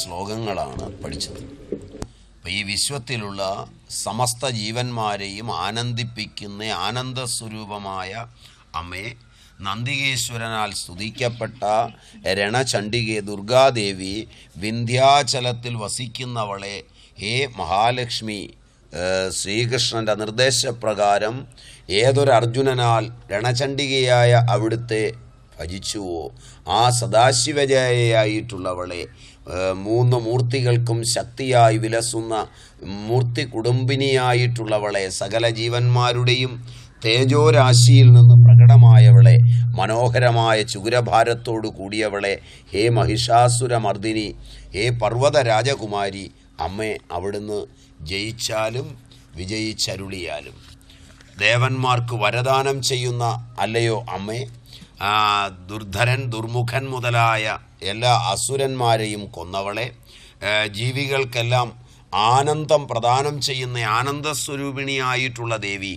ശ്ലോകങ്ങളാണ് പഠിച്ചത്. അപ്പം ഈ വിശ്വത്തിലുള്ള സമസ്ത ജീവന്മാരെയും ആനന്ദിപ്പിക്കുന്ന ആനന്ദ സ്വരൂപമായ അമ്മയെ നന്ദികേശ്വരനാൽ സ്തുതിക്കപ്പെട്ട രണചണ്ഡികെ ദുർഗാദേവി വിന്ധ്യാചലത്തിൽ വസിക്കുന്നവളെ ഹേ മഹാലക്ഷ്മി ശ്രീകൃഷ്ണന്റെ നിർദ്ദേശപ്രകാരം ഏതൊരു അർജുനനാൽ രണചണ്ഡികയായ അവിടുത്തെ ഭജിച്ചുവോ ആ സദാശിവജയായിട്ടുള്ളവളെ മൂന്ന് മൂർത്തികൾക്കും ശക്തിയായി വിലസുന്ന മൂർത്തി കുടുംബിനിയായിട്ടുള്ളവളെ സകല ജീവന്മാരുടെയും തേജോരാശിയിൽ നിന്ന് പ്രകടമായവളെ മനോഹരമായ ചുഗുരഭാരത്തോടു കൂടിയവളെ ഹേ മഹിഷാസുരമർദിനി ഹേ പർവത രാജകുമാരി അമ്മേ അവിടുന്ന് ജയിച്ചാലും വിജയിച്ചരുളിയാലും. ദേവന്മാർക്ക് വരദാനം ചെയ്യുന്ന അല്ലയോ അമ്മേ? ആ, ദുർധരൻ ദുർമുഖൻ മുതലായ എല്ലാ അസുരന്മാരെയും കൊന്നവളെ ജീവികൾക്കെല്ലാം ആനന്ദം പ്രദാനം ചെയ്യുന്ന ആനന്ദസ്വരൂപിണിയായിട്ടുള്ള ദേവി.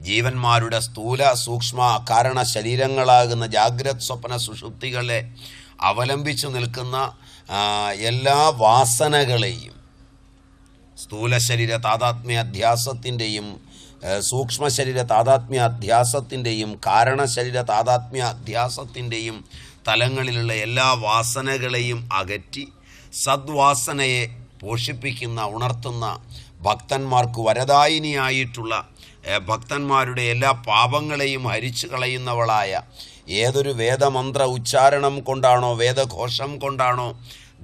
ജീവന്മാരുടെ സ്ഥൂല സൂക്ഷ്മ കാരണ ശരീരങ്ങളാകുന്ന ജാഗ്രത് സ്വപ്ന സുഷുപ്തികളെ അവലംബിച്ചു നിൽക്കുന്ന എല്ലാ വാസനകളെയും സ്ഥൂല ശരീര താതാത്മ്യ അധ്യാസത്തിന്റെയും സൂക്ഷ്മ ശരീര താതാത്മ്യ അധ്യാസത്തിന്റെയും കാരണ ശരീര താതാത്മ്യ അധ്യാസത്തിന്റെയും തലങ്ങളിലുള്ള എല്ലാ വാസനകളെയും അകറ്റി സദ്വാസനയെ പോഷിപ്പിക്കുന്ന ഉണർത്തുന്ന ഭക്തന്മാർക്ക് വരദായിനിയായിട്ടുള്ള ഭക്തന്മാരുടെ എല്ലാ പാപങ്ങളെയും ഹരിച്ചു കളയുന്നവളായ ഏതൊരു വേദമന്ത്ര ഉച്ചാരണം കൊണ്ടാണോ വേദഘോഷം കൊണ്ടാണോ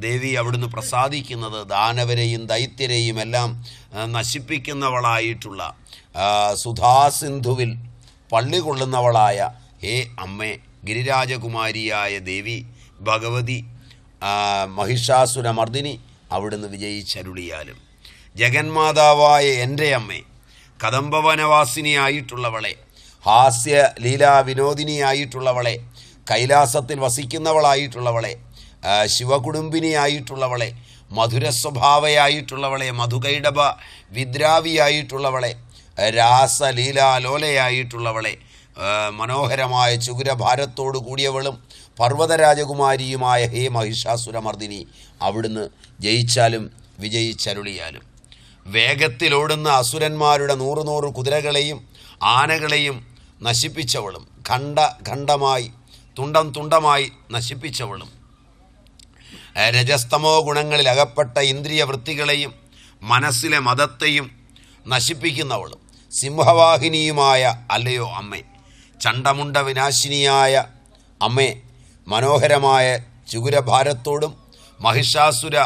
ദേവി അവിടുന്ന് പ്രസാദിക്കുന്നത് ദാനവരെയും ദൈത്യരെയും എല്ലാം നശിപ്പിക്കുന്നവളായിട്ടുള്ള സുധാസിന്ധുവിൽ പള്ളി കൊള്ളുന്നവളായ ഹേ അമ്മേ ഗിരിരാജകുമാരിയായ ദേവി ഭഗവതി മഹിഷാസുരമർദിനി അവിടുന്ന് വിജയിച്ചരുളിയാലും. ജഗന്മാതാവായ എന്റെ അമ്മേ കദംബവനവാസിനിയായിട്ടുള്ളവളെ ഹാസ്യ ലീലാ വിനോദിനിയായിട്ടുള്ളവളെ കൈലാസത്തിൽ വസിക്കുന്നവളായിട്ടുള്ളവളെ ശിവകുടുംബിനിയായിട്ടുള്ളവളെ മധുര സ്വഭാവയായിട്ടുള്ളവളെ മധുകൈഡബ വിദ്രാവിയായിട്ടുള്ളവളെ രാസലീലാലോലയായിട്ടുള്ളവളെ മനോഹരമായ ചുകുരഭാരത്തോടു കൂടിയവളും പർവതരാജകുമാരിയുമായ ഹേ മഹിഷാസുരമർദിനി അവിടുന്ന് ജയിച്ചാലും വിജയിച്ചരുളിയാലും. വേഗത്തിലോടുന്ന അസുരന്മാരുടെ നൂറ് നൂറ് കുതിരകളെയും ആനകളെയും നശിപ്പിച്ചവളും ഖണ്ഡ ഖണ്ഡമായി തുണ്ടം തുണ്ടമായി നശിപ്പിച്ചവളും. രജസ്തമോ ഗുണങ്ങളിൽ അകപ്പെട്ട ഇന്ദ്രിയ വൃത്തികളെയും മനസ്സിലെ മതത്തെയും നശിപ്പിക്കുന്നവളും സിംഹവാഹിനിയുമായ അല്ലയോ അമ്മേ ചണ്ടമുണ്ട വിനാശിനിയായ അമ്മേ മനോഹരമായ ചുകുരഭാരത്തോടും മഹിഷാസുര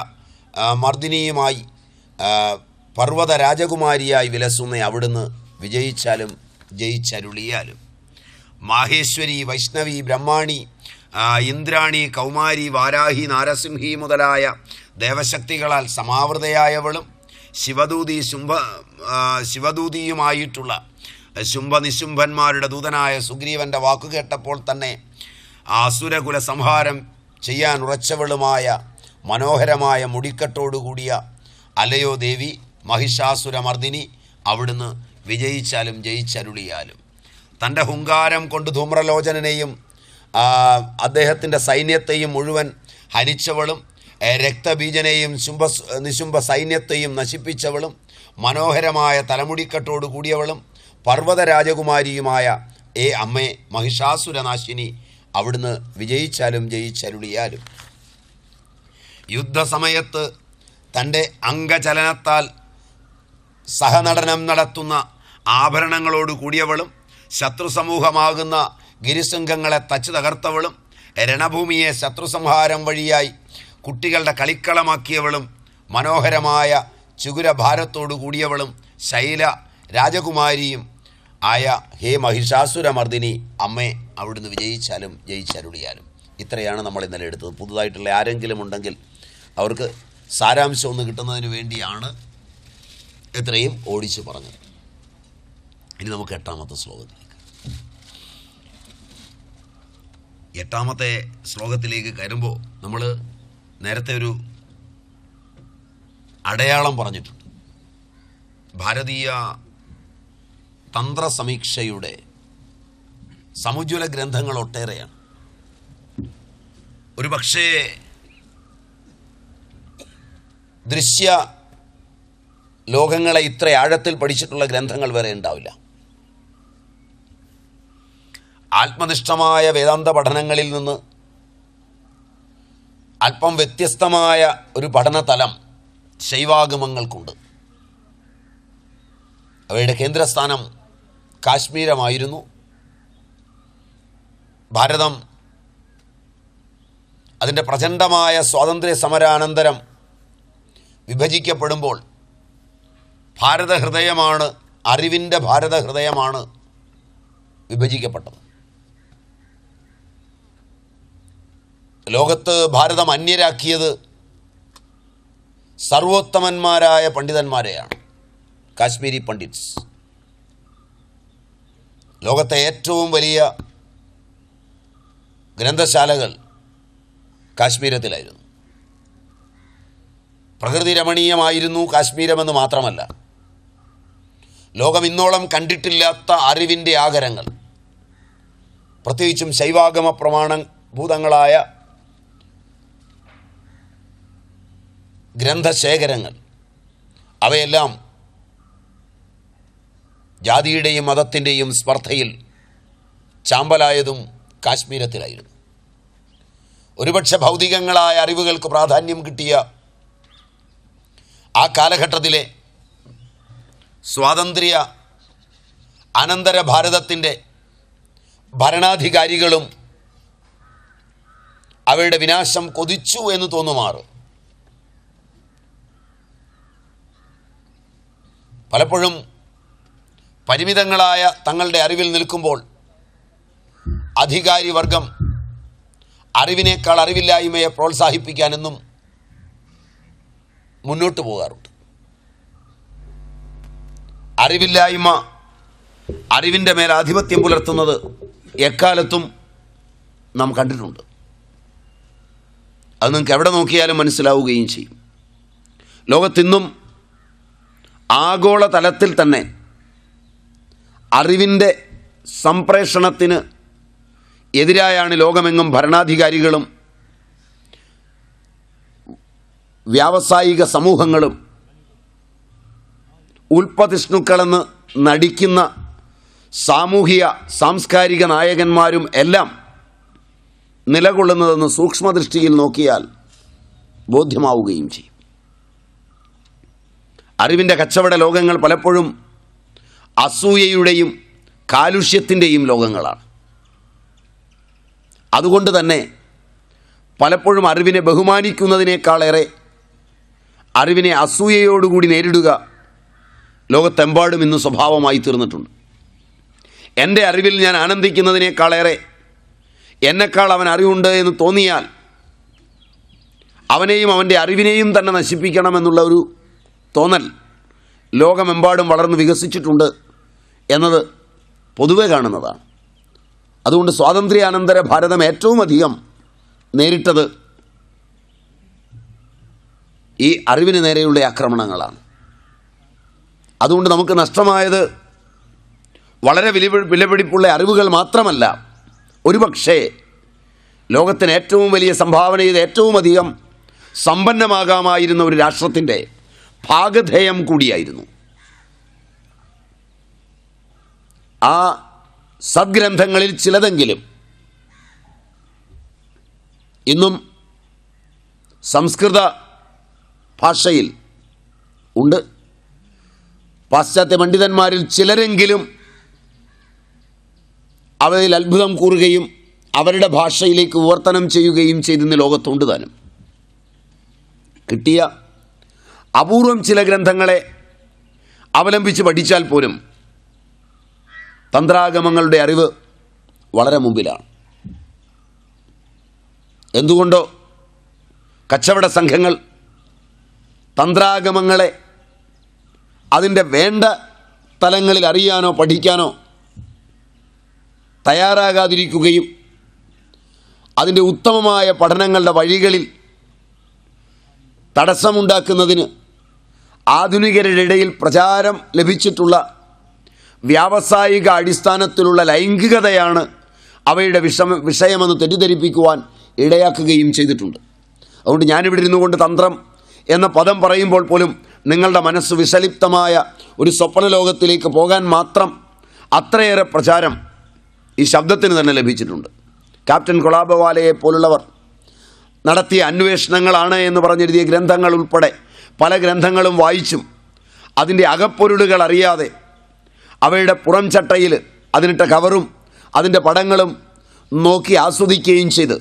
മർദിനിയുമായി പർവത രാജകുമാരിയായി വിലസുന്ന അവിടുന്ന് വിജയിച്ചാലും ജയിച്ചരുളിയാലും. മാഹേശ്വരി വൈഷ്ണവി ബ്രഹ്മാണി ഇന്ദ്രാണി കൗമാരി വാരാഹി നാരസിംഹി മുതലായ ദേവശക്തികളാൽ സമാവൃതയായവളും ശിവദൂതി ശുംഭ ശിവദൂതിയുമായിട്ടുള്ള ശുംഭനിശുംഭന്മാരുടെ ദൂതനായ സുഗ്രീവന്റെ വാക്കു കേട്ടപ്പോൾ തന്നെ അസുരകുല സംഹാരം ചെയ്യാൻ ഉറച്ചവളുമായ മനോഹരമായ മുടിക്കെട്ടോടുകൂടിയ അലയോ ദേവി മഹിഷാസുരമർദിനി അവിടുന്ന് വിജയിച്ചാലും ജയിച്ചരുളിയാലും. തന്റെ ഹുങ്കാരം കൊണ്ട് ധൂമ്രലോചനനെയും അദ്ദേഹത്തിന്റെ സൈന്യത്തെയും മുഴുവൻ ഹനിച്ചവളും രക്തബീജനെയും ശുംഭ നിശുംഭ സൈന്യത്തെയും നശിപ്പിച്ചവളും മനോഹരമായ തലമുടിക്കെട്ടോട് കൂടിയവളും പർവത രാജകുമാരിയുമായ ഏ അമ്മേ മഹിഷാസുരനാശിനി അവിടുന്ന് വിജയിച്ചാലും ജയിച്ചരുളിയാലും. യുദ്ധസമയത്ത് തന്റെ അംഗചലനത്താൽ സഹനടനം നടത്തുന്ന ആഭരണങ്ങളോട് കൂടിയവളും ശത്രുസമൂഹമാകുന്ന ഗിരിശൃംഗങ്ങളെ തച്ചു തകർത്തവളും രണഭൂമിയെ ശത്രുസംഹാരം വഴിയായി കുട്ടികളുടെ കളിക്കളമാക്കിയവളും മനോഹരമായ ചുകുരഭാരത്തോടു കൂടിയവളും ശൈല രാജകുമാരിയും ആയ ഹേ മഹിഷാസുരമർദിനി അമ്മേ അവിടുന്ന് വിജയിച്ചാലും ജയിച്ചരുളിയാലും. ഇത്രയാണ് നമ്മൾ ഇന്നലെ എടുത്തത്. പുതുതായിട്ടുള്ള ആരെങ്കിലും ഉണ്ടെങ്കിൽ അവർക്ക് സാരാംശം ഒന്ന് കിട്ടുന്നതിന് വേണ്ടിയാണ് ഇത്രയും ഓടിച്ചു പറഞ്ഞത്. ഇനി നമുക്ക് എട്ടാമത്തെ ശ്ലോകത്തിലേക്ക് എട്ടാമത്തെ ശ്ലോകത്തിലേക്ക് കയറുമ്പോൾ നമ്മൾ നേരത്തെ ഒരു അടയാളം പറഞ്ഞിട്ടുണ്ട്. ഭാരതീയ തന്ത്രസമീക്ഷയുടെ സമുജ്വല ഗ്രന്ഥങ്ങൾ ഒട്ടേറെയാണ്. ഒരു പക്ഷേ ദൃശ്യ ലോകങ്ങളെ ഇത്ര ആഴത്തിൽ പഠിച്ചിട്ടുള്ള ഗ്രന്ഥങ്ങൾ വരെ ഉണ്ടാവില്ല. ആത്മനിഷ്ഠമായ വേദാന്ത പഠനങ്ങളിൽ നിന്ന് അല്പം വ്യത്യസ്തമായ ഒരു പഠനതലം ശൈവാഗമങ്ങൾക്കുണ്ട്. അവയുടെ കേന്ദ്രസ്ഥാനം കാശ്മീരമായിരുന്നു. ഭാരതം അതിന്റെ പ്രചണ്ഡമായ സ്വാതന്ത്ര്യ സമരാനന്തരം വിഭജിക്കപ്പെടുമ്പോൾ ഭാരതഹൃദയമാണ് അറിവിന്റെ ഭാരതഹൃദയമാണ് വിഭജിക്കപ്പെട്ടത്. ലോകത്ത് ഭാരതം അന്യരാക്കിയത് സർവോത്തമന്മാരായ പണ്ഡിതന്മാരെയാണ്. കാശ്മീരി പണ്ഡിറ്റ്സ്. ലോകത്തെ ഏറ്റവും വലിയ ഗ്രന്ഥശാലകൾ കാശ്മീരത്തിലായിരുന്നു. പ്രകൃതി രമണീയമായിരുന്നു കാശ്മീരമെന്ന് മാത്രമല്ല. ലോകം ഇന്നോളം കണ്ടിട്ടില്ലാത്ത അറിവിന്റെ ആകരങ്ങൾ. പ്രത്യേകിച്ചും ശൈവാഗമ പ്രമാണഭൂതങ്ങളായ ഗ്രന്ഥശേഖരങ്ങൾ. അവയെല്ലാം ജാതിയുടെയും മതത്തിന്റെയും സ്പർദ്ധയിൽ ചാമ്പലായതും കാശ്മീരത്തിലായിരുന്നു. ഒരുപക്ഷെ ഭൗതികങ്ങളായ അറിവുകൾക്ക് പ്രാധാന്യം കിട്ടിയ ആ കാലഘട്ടത്തിലെ സ്വാതന്ത്ര്യ അനന്തര ഭാരതത്തിന്റെ ഭരണാധികാരികളും അവയുടെ വിനാശം കൊതിച്ചു എന്ന് തോന്നുമാറ്. പലപ്പോഴും പരിമിതങ്ങളായ തങ്ങളുടെ അറിവിൽ നിൽക്കുമ്പോൾ അധികാരി വർഗം അറിവിനേക്കാൾ അറിവില്ലായ്മയെ പ്രോത്സാഹിപ്പിക്കാനെന്നും മുന്നോട്ട് പോകാറുണ്ട്. അറിവില്ലായ്മ അറിവിന്റെ മേൽ ആധിപത്യം പുലർത്തുന്നത് എക്കാലത്തും നാം കണ്ടിട്ടുണ്ട്. അത് നിങ്ങൾക്ക് എവിടെ നോക്കിയാലും മനസ്സിലാവുകയും ചെയ്യും. ലോകത്തിന്നും ആഗോള തലത്തിൽ തന്നെ അറിവിന്റെ സംപ്രേഷണത്തിന് എതിരായാണ് ലോകമെങ്ങും ഭരണാധികാരികളും വ്യാവസായിക സമൂഹങ്ങളും ഉൽപ്പതിഷ്ണുക്കളെന്ന് നടിക്കുന്ന സാമൂഹിക സാംസ്കാരിക നായകന്മാരും എല്ലാം നിലകൊള്ളുന്നതെന്ന് സൂക്ഷ്മദൃഷ്ടിയിൽ നോക്കിയാൽ ബോധ്യമാവുകയും ചെയ്യും. അറിവിന്റെ കച്ചവട ലോകങ്ങൾ പലപ്പോഴും അസൂയയുടെയും കാലുഷ്യത്തിന്റെയും ലോകങ്ങളാണ്. അതുകൊണ്ട് തന്നെ പലപ്പോഴും അറിവിനെ ബഹുമാനിക്കുന്നതിനേക്കാളേറെ അറിവിനെ അസൂയയോടുകൂടി നേരിടുക ലോകത്തെമ്പാടും ഇന്ന് സ്വഭാവമായി തീർന്നിട്ടുണ്ട്. എന്റെ അറിവിൽ ഞാൻ ആനന്ദിക്കുന്നതിനേക്കാളേറെ എന്നെക്കാൾ അവൻ അറിവുണ്ട് എന്ന് തോന്നിയാൽ അവനെയും അവന്റെ അറിവിനെയും തന്നെ നശിപ്പിക്കണമെന്നുള്ള ഒരു തോന്നൽ. ലോകമെമ്പാടും വളർന്ന് വികസിച്ചിട്ടുണ്ട് എന്നത് പൊതുവെ കാണുന്നതാണ്. അതുകൊണ്ട് സ്വാതന്ത്ര്യാനന്തര ഭാരതം ഏറ്റവും അധികം നേരിട്ടത് ഈ അറിവിന് നേരെയുള്ള ആക്രമണങ്ങളാണ്. അതുകൊണ്ട് നമുക്ക് നഷ്ടമായത് വളരെ വില വിലപിടിപ്പുള്ള അറിവുകൾ മാത്രമല്ല ഒരുപക്ഷേ ലോകത്തിന് ഏറ്റവും വലിയ സംഭാവന ചെയ്ത് ഏറ്റവും അധികം സമ്പന്നമാകാമായിരുന്ന ഒരു രാഷ്ട്രത്തിന്റെ ഭാഗധേയം കൂടിയായിരുന്നു. ആ സദ്ഗ്രന്ഥങ്ങളിൽ ചിലതെങ്കിലും ഇന്നും സംസ്കൃത ഭാഷയിൽ ഉണ്ട്. പാശ്ചാത്യ പണ്ഡിതന്മാരിൽ ചിലരെങ്കിലും അവയിൽ അത്ഭുതം കൂറുകയും അവരുടെ ഭാഷയിലേക്ക് വിവർത്തനം ചെയ്യുകയും ചെയ്തെന്ന് ലോകത്തുണ്ട് താനും. കിട്ടിയ അപൂർവം ചില ഗ്രന്ഥങ്ങളെ അവലംബിച്ച് പഠിച്ചാൽ പോലും തന്ത്രാഗമങ്ങളുടെ അറിവ് വളരെ മുമ്പിലാണ്. എന്തുകൊണ്ടോ കച്ചവട സംഘങ്ങൾ തന്ത്രാഗമങ്ങളെ അതിന്റെ വേണ്ട തലങ്ങളിൽ അറിയാനോ പഠിക്കാനോ തയ്യാറാകാതിരിക്കുകയും അതിന്റെ ഉത്തമമായ പഠനങ്ങളുടെ വഴികളിൽ തടസ്സമുണ്ടാക്കുന്നതിന് ആധുനികരുടെ ഇടയിൽ പ്രചാരം ലഭിച്ചിട്ടുള്ള വ്യാവസായിക അടിസ്ഥാനത്തിലുള്ള ലൈംഗികതയാണ് അവയുടെ വിഷമ വിഷയമെന്ന് തെറ്റിദ്ധരിപ്പിക്കുവാൻ ഇടയാക്കുകയും ചെയ്തിട്ടുണ്ട്. അതുകൊണ്ട് ഞാനിവിടെ ഇരുന്നു കൊണ്ട് തന്ത്രം എന്ന പദം പറയുമ്പോൾ പോലും നിങ്ങളുടെ മനസ്സ് വിഷലിപ്തമായ ഒരു സ്വപ്ന ലോകത്തിലേക്ക് പോകാൻ മാത്രം അത്രയേറെ പ്രചാരം ഈ ശബ്ദത്തിന് തന്നെ ലഭിച്ചിട്ടുണ്ട്. ക്യാപ്റ്റൻ കൊളാബവാലയെ പോലുള്ളവർ നടത്തിയ അന്വേഷണങ്ങളാണ് എന്ന് പറഞ്ഞെഴുതിയ ഗ്രന്ഥങ്ങൾ ഉൾപ്പെടെ പല ഗ്രന്ഥങ്ങളും വായിച്ചും അതിന്റെ അകപ്പൊരുളുകൾ അറിയാതെ അവയുടെ പുറം ചട്ടയിൽ അതിനിട്ട കവറും അതിന്റെ പടങ്ങളും നോക്കി ആസ്വദിക്കുകയും ചെയ്ത്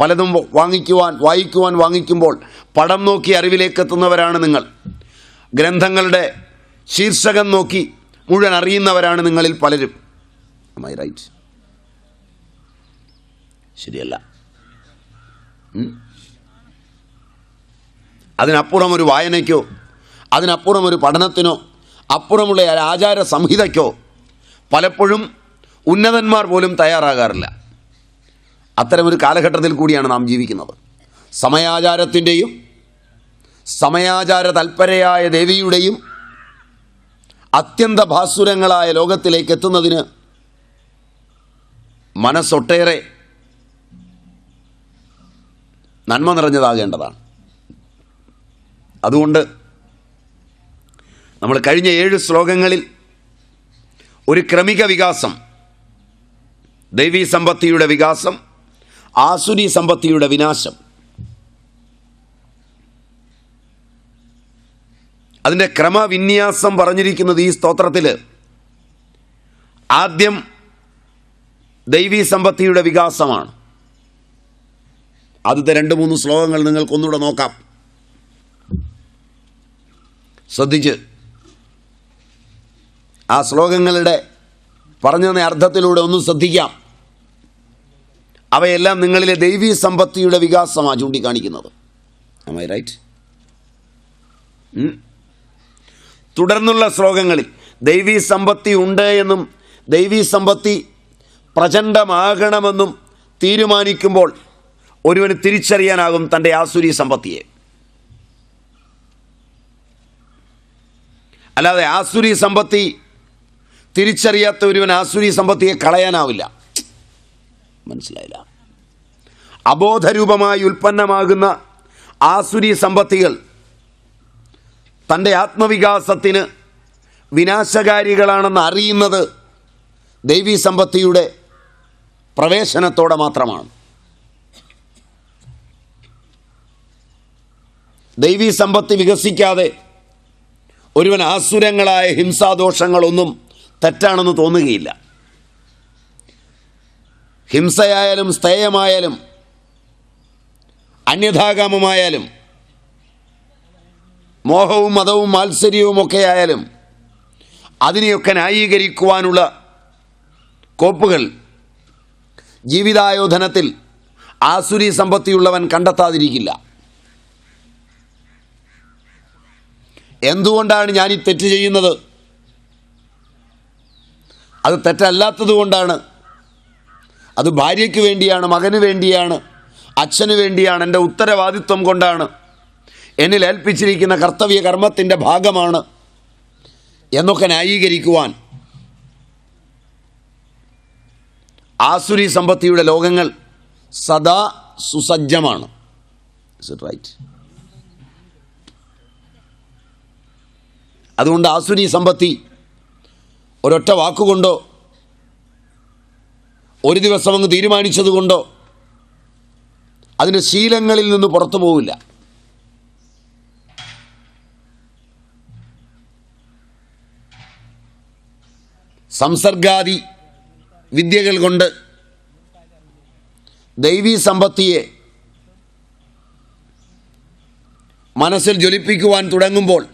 പലതും വാങ്ങിക്കുവാൻ വായിക്കുവാൻ വാങ്ങിക്കുമ്പോൾ പടം നോക്കി അറിവിലേക്ക് എത്തുന്നവരാണ് നിങ്ങൾ. ഗ്രന്ഥങ്ങളുടെ ശീർഷകം നോക്കി മുഴുവൻ അറിയുന്നവരാണ് നിങ്ങളിൽ പലരും. മൈ റൈറ്റ് ശരിയല്ല? അതിനപ്പുറം ഒരു വായനയ്ക്കോ അതിനപ്പുറം ഒരു പഠനത്തിനോ അപ്പുറമുള്ള ആചാര സംഹിതയ്ക്കോ പലപ്പോഴും ഉന്നതന്മാർ പോലും തയ്യാറാകാറില്ല. അത്തരമൊരു കാലഘട്ടത്തിൽ കൂടിയാണ് നാം ജീവിക്കുന്നത്. സമയാചാരത്തിന്റെയും സമയാചാര തൽപരയായ ദേവിയുടെയും അത്യന്ത ഭാസുരങ്ങളായ ലോകത്തിലേക്ക് എത്തുന്നതിന് മനസ്സൊട്ടേറെ നന്മ നിറഞ്ഞതാകേണ്ടതാണ്. അതുകൊണ്ട് നമ്മൾ കഴിഞ്ഞ ഏഴ് ശ്ലോകങ്ങളിൽ ഒരു ക്രമിക വികാസം ദൈവീ സമ്പത്തിയുടെ വികാസം ആസുരി സമ്പത്തിയുടെ വിനാശം. അതിന്റെ ക്രമവിന്യാസം പറഞ്ഞിരിക്കുന്നത് ഈ സ്തോത്രത്തിൽ ആദ്യം ദൈവീ സമ്പത്തിയുടെ വികാസമാണ്. ആദ്യത്തെ രണ്ട് മൂന്ന് ശ്ലോകങ്ങൾ നിങ്ങൾക്കൊന്നുകൂടെ നോക്കാം. ശ്രദ്ധിച്ച്. ആ ശ്ലോകങ്ങളുടെ പറഞ്ഞു അർത്ഥത്തിലൂടെ ഒന്ന് ശ്രദ്ധിക്കാം. അവയെല്ലാം നിങ്ങളിലെ ദൈവീ സമ്പത്തിയുടെ വികാസമാണ് ചൂണ്ടിക്കാണിക്കുന്നത്. റൈറ്റ് തുടർന്നുള്ള ശ്ലോകങ്ങളിൽ ദൈവീ സമ്പത്തി ഉണ്ട് എന്നും ദൈവീ സമ്പത്തി പ്രചണ്ഡമാകണമെന്നും തീരുമാനിക്കുമ്പോൾ ഒരുവന് തിരിച്ചറിയാനാകും തന്റെ ആസുരി സമ്പത്തിയെ. അല്ലാതെ ആസുരി സമ്പത്തി തിരിച്ചറിയാത്ത ഒരുവൻ ആസുരി സമ്പത്തിയെ കളയാനാവില്ല. മനസ്സിലായില്ല. അബോധരൂപമായി ഉൽപ്പന്നമാകുന്ന ആസുരി സമ്പത്തികൾ തന്റെ ആത്മവികാസത്തിന് വിനാശകാരികളാണെന്ന് അറിയുന്നത് ദൈവീ സമ്പത്തിയുടെ പ്രവേശനത്തോടെ മാത്രമാണ്. ദൈവീ സമ്പത്തി വികസിക്കാതെ ഒരുവൻ ആസുരങ്ങളായ ഹിംസാദോഷങ്ങളൊന്നും തെറ്റാണെന്ന് തോന്നുകയില്ല. ഹിംസയായാലും സ്ഥേയമായാലും അന്യഥാകാമമായാലും മോഹവും മതവും മാത്സര്യവും ഒക്കെ ആയാലും അതിനെയൊക്കെ ന്യായീകരിക്കുവാനുള്ള കോപ്പുകൾ ജീവിതായോധനത്തിൽ ആസുരി സമ്പത്തിയുള്ളവൻ കണ്ടെത്താതിരിക്കില്ല. എന്തുകൊണ്ടാണ് ഞാൻ ഈ തെറ്റ് ചെയ്യുന്നത്? അത് തെറ്റല്ലാത്തത് കൊണ്ടാണ്. അത് ഭാര്യയ്ക്ക് വേണ്ടിയാണ് മകന് വേണ്ടിയാണ് അച്ഛന് വേണ്ടിയാണ് എന്റെ ഉത്തരവാദിത്വം കൊണ്ടാണ്. എന്നിൽ ഏൽപ്പിച്ചിരിക്കുന്ന കർത്തവ്യ കർമ്മത്തിന്റെ ഭാഗമാണ് എന്നൊക്കെ ന്യായീകരിക്കുവാൻ ആസുരി സമ്പത്തിയുടെ ലോകങ്ങൾ സദാ സുസജ്ജമാണ്. ഇറ്റ് റൈറ്റ് അതുകൊണ്ട് ആസുരി സമ്പത്തി ഒരൊറ്റ വാക്കുകൊണ്ടോ ഒരു ദിവസം അങ്ങ് തീരുമാനിച്ചതുകൊണ്ടോ അതിന്റെ ശീലങ്ങളിൽ നിന്ന് പുറത്തു പോവില്ല. സംസർഗാദി വിദ്യകൾ കൊണ്ട് ദൈവീ സമ്പത്തിയെ മനസ്സിൽ ജ്വലിപ്പിക്കുവാൻ തുടങ്ങുമ്പോൾ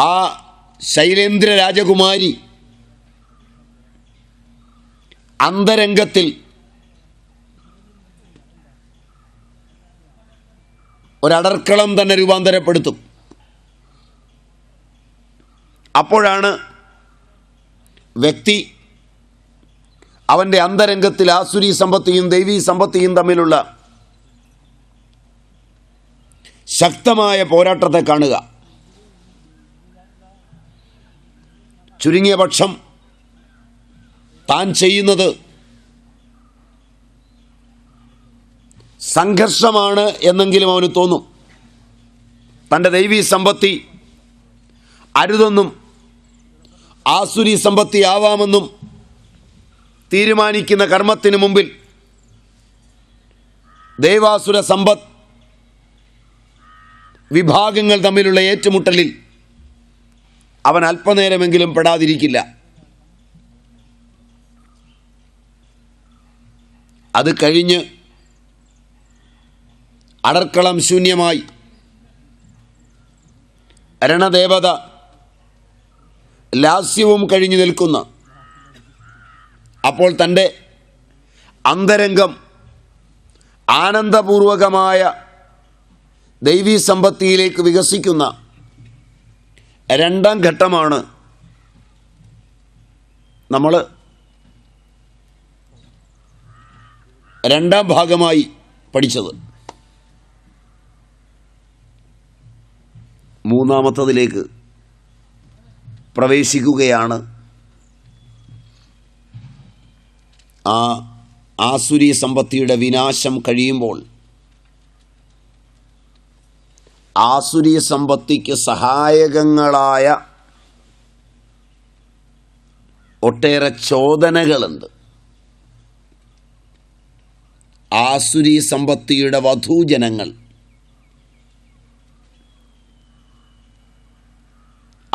ആ ശൈലേന്ദ്ര രാജകുമാരി അന്തരംഗത്തിൽ ഒരടർക്കളം തന്നെ രൂപാന്തരപ്പെടുത്തും. അപ്പോഴാണ് വ്യക്തി അവന്റെ അന്തരംഗത്തിൽ ആസുരി സമ്പത്തിയും ദൈവീ സമ്പത്തിയും തമ്മിലുള്ള ശക്തമായ പോരാട്ടത്തെ കാണുക. ചുരുങ്ങിയ പക്ഷം താൻ ചെയ്യുന്നത് സംഘർഷമാണ് എന്നെങ്കിലും അവന് തോന്നും. തന്റെ ദൈവീ സമ്പത്തി അരുതെന്നും ആസുരി സമ്പത്തി ആവാമെന്നും തീരുമാനിക്കുന്ന കർമ്മത്തിന് മുമ്പിൽ ദൈവാസുര സമ്പത്ത് വിഭാഗങ്ങൾ തമ്മിലുള്ള ഏറ്റുമുട്ടലിൽ അവൻ അല്പനേരമെങ്കിലും പെടാതിരിക്കില്ല. അത് കഴിഞ്ഞ് അടർക്കളം ശൂന്യമായി. രണദേവത ലാസ്യവും കഴിഞ്ഞു നിൽക്കുന്ന. അപ്പോൾ തന്റെ അന്തരംഗം ആനന്ദപൂർവകമായ ദൈവീ സമ്പത്തിയിലേക്ക് വികസിക്കുന്ന രണ്ടാം ഘട്ടമാണ് നമ്മൾ രണ്ടാം ഭാഗമായി പഠിച്ചത്. മൂന്നാമത്തതിലേക്ക് പ്രവേശിക്കുകയാണ് ആ ആസുരി സമ്പത്തിയുടെ വിനാശം കഴിയുമ്പോൾ ആസുരി സമ്പത്തിക്ക് സഹായകങ്ങളായ ഒട്ടേറെ ചോദനകളുണ്ട്. ആസുരി സമ്പത്തിയുടെ വധൂജനങ്ങൾ.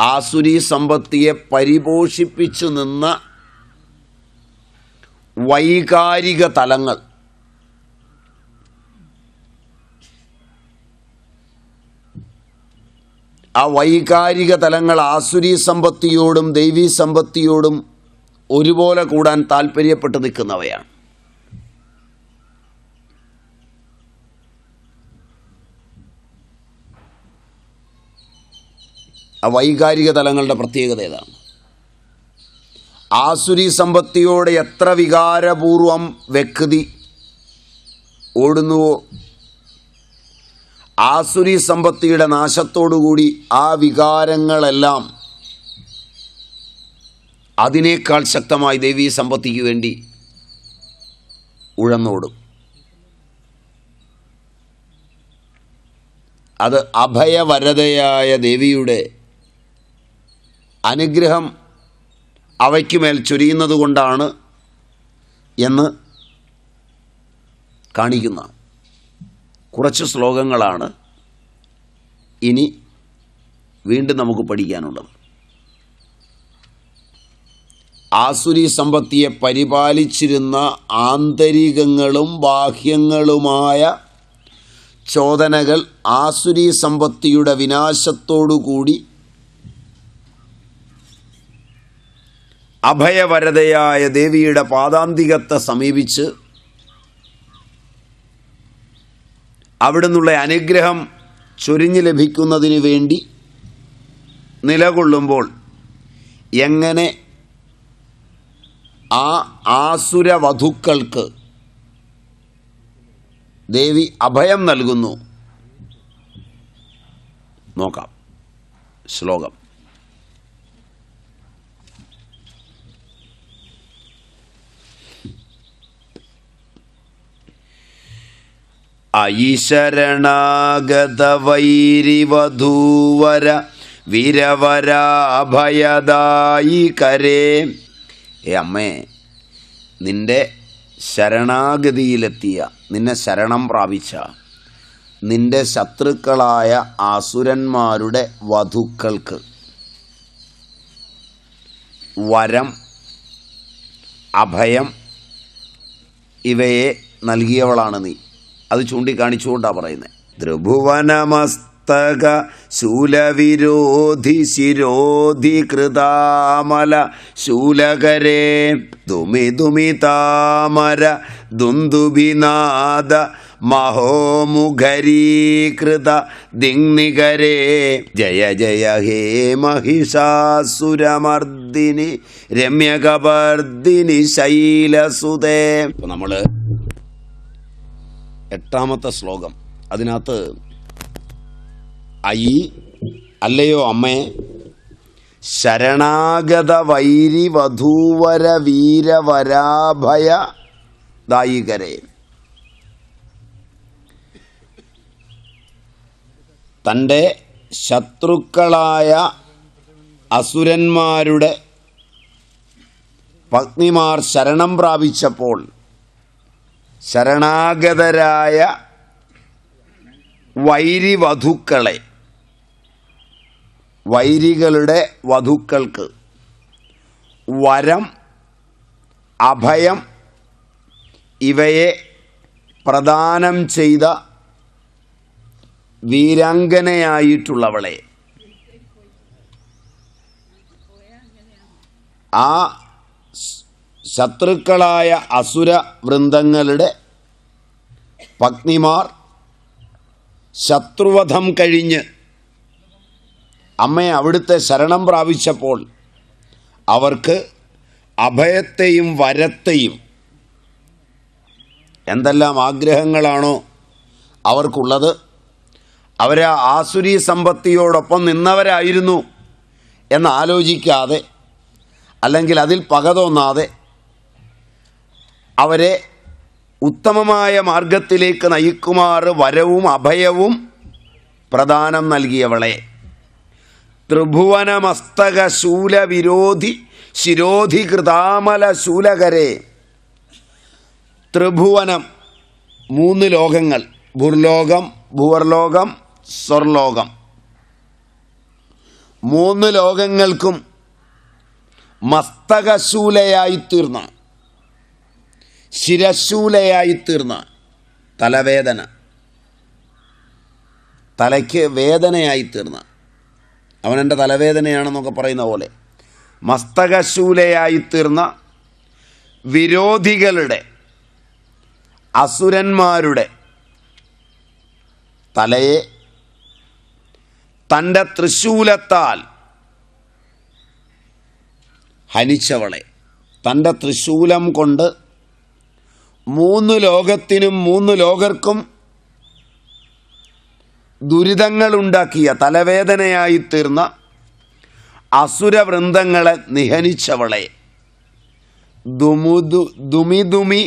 ആസുരി സമ്പത്തിയെ പരിപോഷിപ്പിച്ചു നിന്ന വൈകാരിക തലങ്ങൾ. ആ വൈകാരിക തലങ്ങൾ ആസുരി സമ്പത്തിയോടും ദൈവീ സമ്പത്തിയോടും ഒരുപോലെ കൂടാൻ താല്പര്യപ്പെട്ട് നിൽക്കുന്നവയാണ്. ആ വൈകാരിക തലങ്ങളുടെ പ്രത്യേകത ഏതാണ്? ആസുരി സമ്പത്തിയോടെ എത്ര വികാരപൂർവം വ്യക്തി ഓടുന്നുവോ ആസുരി സമ്പത്തിയുടെ നാശത്തോടുകൂടി ആ വികാരങ്ങളെല്ലാം അതിനേക്കാൾ ശക്തമായി ദേവീ സമ്പത്തിക്ക് വേണ്ടി ഉഴന്നോടും. അത് അഭയവരതയായ ദേവിയുടെ അനുഗ്രഹം അവയ്ക്കുമേൽ ചൊരിയുന്നത് കൊണ്ടാണ് എന്ന് കാണിക്കുന്ന കുറച്ച് ശ്ലോകങ്ങളാണ് ഇനി വീണ്ടും നമുക്ക് പഠിക്കാനുള്ളത്. ആസുരി സമ്പത്തിയെ പരിപാലിച്ചിരുന്ന ആന്തരികങ്ങളും ബാഹ്യങ്ങളുമായ ചോദനകൾ ആസുരി സമ്പത്തിയുടെ വിനാശത്തോടുകൂടി അഭയവരതയായ ദേവിയുടെ പാദാന്തികത്തെ സമീപിച്ച് അവിടുന്നുള്ള അനുഗ്രഹം ചൊരിഞ്ഞു ലഭിക്കുന്നതിന് വേണ്ടി നിലകൊള്ളുമ്പോൾ എങ്ങനെ ആ ആസുര വധുക്കൾക്ക് ദേവി അഭയം നൽകുന്നു? നോക്കാം. ശ്ലോകം. ഐശരണാഗത വൈരിവധൂവര വിരവരാഭയദായി കരേ. ഏ അമ്മേ നിന്റെ ശരണാഗതിയിലെത്തിയ നിന്നെ ശരണം പ്രാപിച്ച നിന്റെ ശത്രുക്കളായ ആസുരന്മാരുടെ വധുക്കൾക്ക് വരം അഭയം ഇവയെ നൽകിയവളാണ് നീ. അത് ചൂണ്ടിക്കാണിച്ചുകൊണ്ടാണ് പറയുന്നത് ത്രിഭുവനമസ്തക ശൂലവിരോധി ശിരോധി കൃതാമല ശൂലകരേ ദുമി ദുമി താമര ദുന്ദുബിനാദ മഹോമുഖരീകൃത ദിങ്നികരേ. ജയ ജയ ഹേ മഹിഷാസുരമർദിനി രമ്യകവർദ്ദിനി ശൈലസുതേ. നമ്മൾ എട്ടാമത്തെ ശ്ലോകം. അതിനകത്ത് ഐ അല്ലയോ അമ്മേ ശരണാഗത വൈരി വധൂവര വീരവരാഭയ ദായികരെ. തന്റെ ശത്രുക്കളായ അസുരന്മാരുടെ പത്നിമാർ ശരണം പ്രാപിച്ചപ്പോൾ ശരണാഗതരായ വൈരിവധുക്കളെ വൈരികളുടെ വധുക്കൾക്ക് വരം അഭയം ഇവയെ പ്രദാനം ചെയ്ത വീരാംഗനയായിട്ടുള്ളവളെ. ആ ശത്രുക്കളായ അസുര വൃന്ദങ്ങളുടെ പത്നിമാർ ശത്രുവധം കഴിഞ്ഞ് അമ്മയെ അവിടുത്തെ ശരണം പ്രാപിച്ചപ്പോൾ അവർക്ക് അഭയത്തെയും വരത്തെയും എന്തെല്ലാം ആഗ്രഹങ്ങളാണോ അവർക്കുള്ളത്. അവർ ആ ആസുരി സമ്പത്തിയോടൊപ്പം നിന്നവരായിരുന്നു എന്നാലോചിക്കാതെ അല്ലെങ്കിൽ അതിൽ പക തോന്നാതെ അവരെ ഉത്തമമായ മാർഗത്തിലേക്ക് നയിക്കുമാറ് വരവും അഭയവും പ്രദാനം നൽകിയവളെ. ത്രിഭുവനമസ്തക ശൂലവിരോധി ശിരോധി കൃതാമല ശൂലകരെ ത്രിഭുവനം മൂന്ന് ലോകങ്ങൾ. ഭൂർലോകം ഭൂവർലോകം സ്വർലോകം. മൂന്ന് ലോകങ്ങൾക്കും മസ്തകശൂലയായിത്തീർന്ന. ശിരശൂലയായിത്തീർന്ന തലവേദന. തലയ്ക്ക് വേദനയായി തീർന്ന. അവനെന്റെ തലവേദനയാണെന്നൊക്കെ പറയുന്ന പോലെ. മസ്തകശൂലയായി തീർന്ന വിരോധികളുടെ അസുരന്മാരുടെ തലയെ തന്റെ തൃശൂലത്താൽ ഹനിച്ചവളെ. തന്റെ തൃശൂലം കൊണ്ട് മൂന്ന് ലോകത്തിനും മൂന്ന് ലോകർക്കും ദുരിതങ്ങളുണ്ടാക്കിയ തലവേദനയായി തീർന്ന അസുരവൃന്ദങ്ങളെ നിഹനിച്ചവളെ. ദുമുദു ദുമിദുമി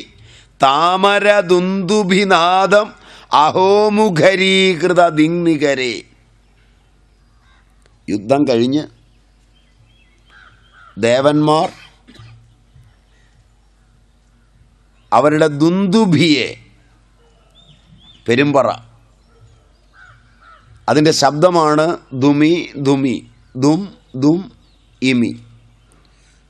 താമര ദുന്ദുഭിനാദം അഹോമുഖരീകൃത ദിങ്നികരെ. യുദ്ധം കഴിഞ്ഞ് ദേവന്മാർ അവരുടെ ദുന്ദുഭിയെ. പെരുമ്പറ. അതിന്റെ ശബ്ദമാണ് ദുമി ദുമി. ദും ദും ഇമി.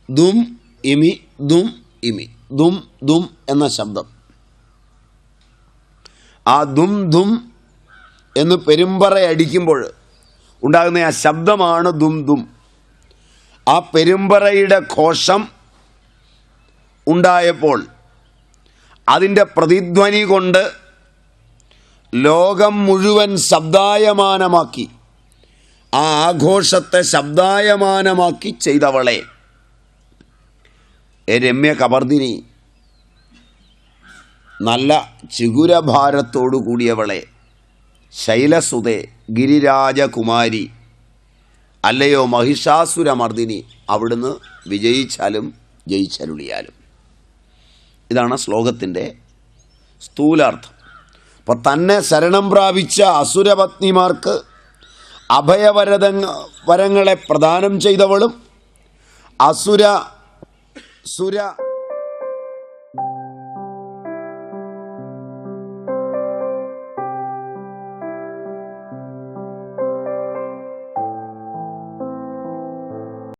ദും ഇമി ദും ഇമി. ദും ദും എന്ന ശബ്ദം. ആ ദും ദും എന്ന് പെരുമ്പറയടിക്കുമ്പോൾ ഉണ്ടാകുന്ന ആ ശബ്ദമാണ് ദും ദും. ആ പെരുമ്പറയുടെ ഘോഷം ഉണ്ടായപ്പോൾ അതിന്റെ പ്രതിധ്വനി കൊണ്ട് ലോകം മുഴുവൻ ശബ്ദായമാനമാക്കി ആ ആഘോഷത്തെ ശബ്ദായമാനമാക്കി ചെയ്തവളെ. രമ്യ കബർദിനി നല്ല ചികുരഭാരത്തോടു കൂടിയവളെ ശൈലസുതെ ഗിരിരാജകുമാരി അല്ലയോ മഹിഷാസുരമർദിനി അവിടുന്ന് വിജയിച്ചാലും ജയിച്ചരുളിയാലും. ഇതാണ് ശ്ലോകത്തിന്റെ സ്ഥൂലാർത്ഥം. അപ്പോൾ തന്നെ ശരണം പ്രാപിച്ച അസുരപത്നിമാർക്ക് അഭയവരത വരങ്ങളെ പ്രദാനം ചെയ്തവളും അസുര സുര